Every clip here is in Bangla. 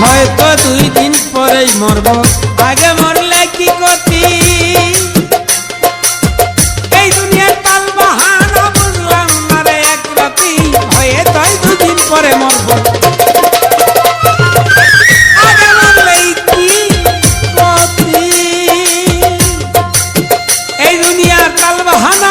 হয়তো দুই দিন পরেই মরব। আগে মরলে কি গতি? এই দুনিয়ার তাল বাহানা বুঝলাম না রে এক রাতি। হয়তো দুদিন পরে মরব। এই দুনিয়ার তাল বাহানা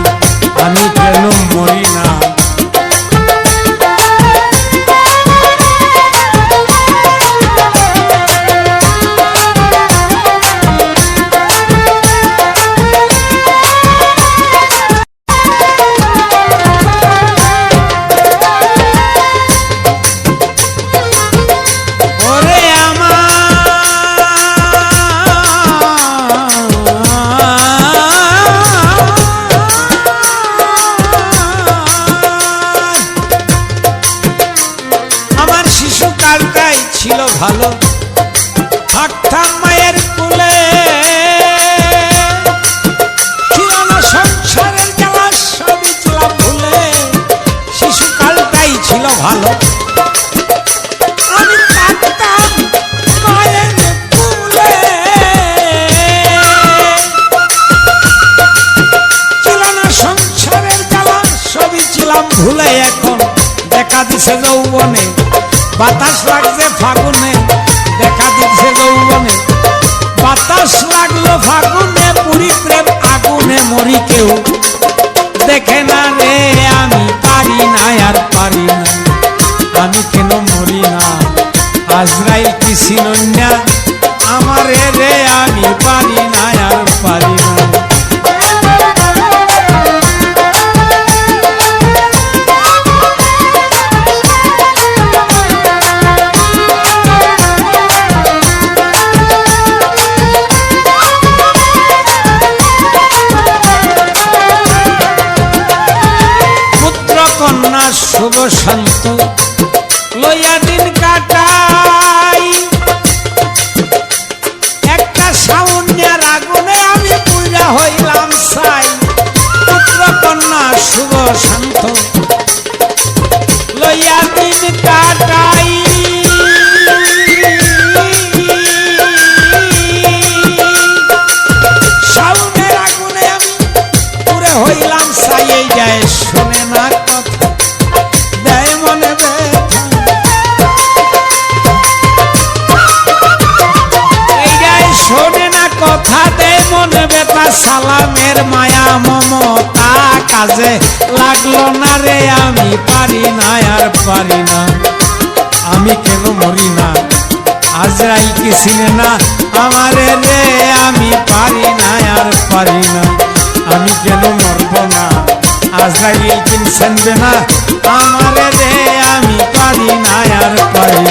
ছিলাম ভুলে এখন। দেখা দিছে যৌবনে, বাতাস লাগছে ফাগুনে। দেখা দিচ্ছে যৌবনে, বাতাস লাগল ফাগুনে শান্ত, লইয়া দিন কাটাই। একটা সাউন্যের আগুনে আমি পূজা হইলাম সাই। পুত্র কন্যা শুভ শান্ত, লইয়া দিন কাটাই। হইলাম সাইয়ে যায় সালামের মায়া মমতা কাজে লাগল না রে, আমি পারি না, আর পারি না। আমি কেন মরি না? আজরাইল কি চিনে না আমারে রে, আমি পারি না, আর পারি না। আমি কেন মরব না? আজরাইল কি চিনবে না? আমারে রে, আমি পারি না, আর পারি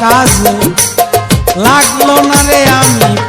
কাজে লাগল না রে আমি।